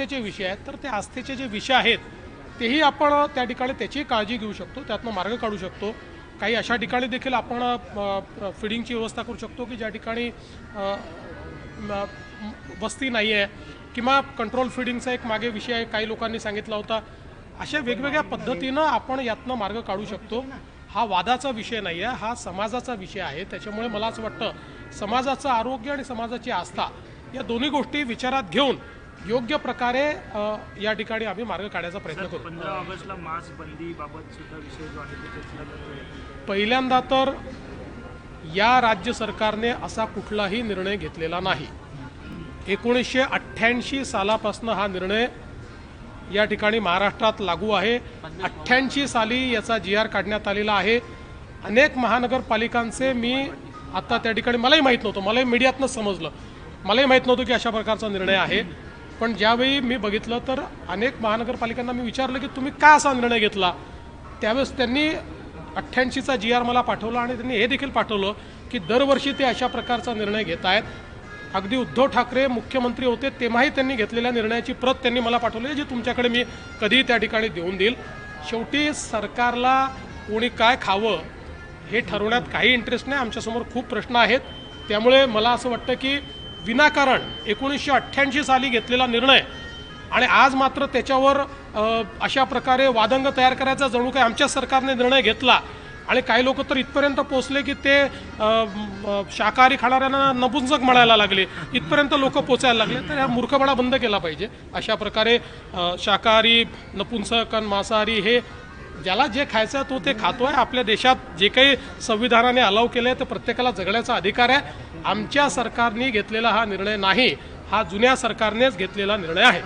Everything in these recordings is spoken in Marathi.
आस्थेचे विषय आहेत तर ते आस्थेचे जे विषय आहेत तेही आपण त्या ठिकाणी त्याची काळजी घेऊ शकतो त्यातनं मार्ग काढू शकतो. काही अशा ठिकाणी देखील आपण फिडिंगची व्यवस्था करू शकतो की ज्या ठिकाणी वस्ती नाही आहे किंवा कंट्रोल फिडिंगचा एक मागे विषय आहे काही लोकांनी सांगितला होता. अशा वेगवेगळ्या पद्धतीनं आपण यातनं मार्ग काढू शकतो. हा वादाचा विषय नाही आहे हा समाजाचा विषय आहे. त्याच्यामुळे मला असं वाटतं समाजाचं आरोग्य आणि समाजाची आस्था या दोन्ही गोष्टी विचारात घेऊन योग्य प्रकारे या ठिकाणी आम्ही मार्ग काढायचा प्रयत्न करू. पंधरा ऑगस्टला मास्क बंदी बाबत सुद्धा विषय जो आहे तो चर्चेला जातोय. पहिल्यांदा तर या राज्य सरकारने असा कुठलाही निर्णय घेतलेला नाही. एकोणीसशे अठ्ठ्याऐंशी सालापासून हा निर्णय या ठिकाणी महाराष्ट्रात लागू आहे. अठ्ठ्याऐंशी साली याचा जी आर काढण्यात आलेला आहे. अनेक महानगरपालिकांचे मी आता त्या ठिकाणी मलाही माहीत नव्हतं. मलाही मीडियातनं समजलं. मलाही माहीत नव्हतं की अशा प्रकारचा निर्णय आहे. पण ज्यावेळी मी बघितलं तर अनेक महानगरपालिकांना मी विचारलं की तुम्ही का असा निर्णय घेतला? त्यावेळेस त्यांनी अठ्ठ्याऐंशीचा जी आर मला पाठवला आणि त्यांनी हे देखील पाठवलं की दरवर्षी ते अशा प्रकारचा निर्णय घेत आहेत. अगदी उद्धव ठाकरे मुख्यमंत्री होते तेव्हाही त्यांनी घेतलेल्या निर्णयाची प्रत त्यांनी मला पाठवली जी तुमच्याकडे मी कधीही त्या ठिकाणी देऊन देईल. शेवटी सरकारला कोणी काय खावं हे ठरवण्यात काही इंटरेस्ट नाही. आमच्यासमोर खूप प्रश्न आहेत. त्यामुळे मला असं वाटतं की विनाकारण एकोणीसशे अठ्ठ्याऐंशी साली घेतलेला निर्णय. आणि आज मात्र त्याच्यावर अशा प्रकारे वादंग तयार करायचा जणू काही आमच्या सरकारने निर्णय घेतला. आणि काही लोक तर इथपर्यंत पोचले की ते शाकाहारी खाणाऱ्यांना नपुंसक म्हणायला लागले. इथपर्यंत लोक पोचायला लागले. तर हा मूर्खपणा बंद केला पाहिजे. अशा प्रकारे शाकाहारी नपुंसक आणि मांसाहारी हे ज्याला जे खायचं तो ते खातोय आपल्या देशात जे काही संविधानाने अलाव केलं आहे ते प्रत्येकाला जगण्याचा अधिकार आहे आमच्या सरकारने घेतलेला हा निर्णय नाही हा जुन्या सरकारनेच घेतलेला निर्णय आहे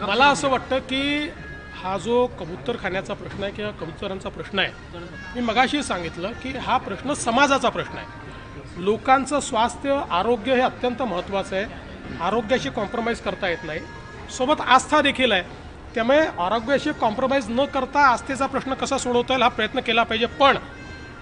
मला असं वाटतं की हा जो कबूतर खाण्याचा प्रश्न आहे किंवा कबुतरांचा प्रश्न आहे मी मगाशी सांगितलं की हा प्रश्न समाजाचा प्रश्न आहे लोकांचं स्वास्थ्य आरोग्य हे अत्यंत महत्त्वाचं आहे. आरोग्याशी कॉम्प्रोमाइज करता येत नाही. सोबत आस्था देखील आहे. त्यामुळे आरोग्याशी कॉम्प्रोमाइज न करता आस्थेचा प्रश्न कसा सोडवता येईल हा प्रयत्न केला पाहिजे. पण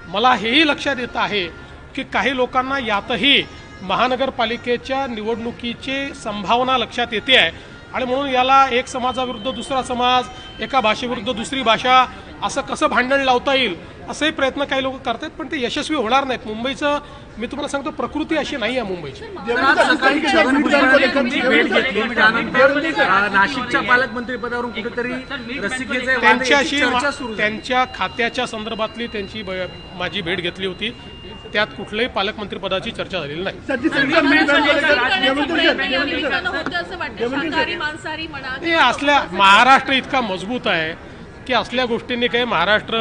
मला हेही लक्षात येत आहे की काही लोकांना यातही महानगरपालिकेच्या निवडणुकीची संभावना लक्षात येते आहे. आणि म्हणून याला एक समाजाविरुद्ध दुसरा समाज एका भाषेविरुद्ध दुसरी भाषा असं कसं भांडण लावता येईल? असेही प्रयत्न काही लोक करतात पण ते यशस्वी होणार नाहीत. मुंबईचं मी तुम्हाला सांगतो प्रकृती अशी नाही आहे मुंबईची. नाशिकच्या पालकमंत्री पदावरून कुठेतरी त्यांच्याशी चर्चा सुरू झाली. त्यांच्या खात्याच्या संदर्भातली त्यांची ब- माझी भेट घेतली होती. त्यात कुठल्याही पालकमंत्री पदाची चर्चा झालेली नाही. शाकाहारी मांसाहारी म्हणा हे असल्या महाराष्ट्र इतका मजबूत आहे की असल्या गोष्टींनी काही महाराष्ट्र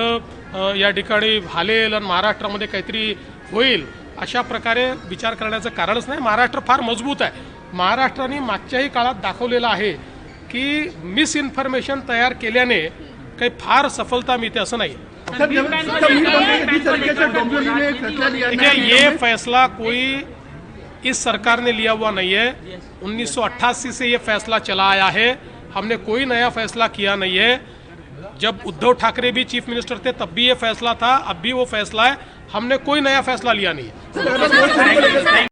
या ठिकाणी हालेल आणि महाराष्ट्रामध्ये काहीतरी होईल अशा प्रकारे विचार करण्याचं कारणच नाही. महाराष्ट्र फार मज़बूत आहे. महाराष्ट्राने मागच्याही काळात दाखवलेलं आहे की मिसइन्फॉर्मेशन तयार केल्याने काही फार सफलता मिळते असं नाही. देखिए ये फैसला कोई इस सरकार ने लिया हुआ नहीं है. 1988 से ये फैसला चला आया है. हमने कोई नया फैसला किया नहीं है. जब उद्धव ठाकरे भी चीफ मिनिस्टर थे तब भी ये फैसला था अब भी वो फैसला है। हमने कोई नया फैसला लिया नहीं है।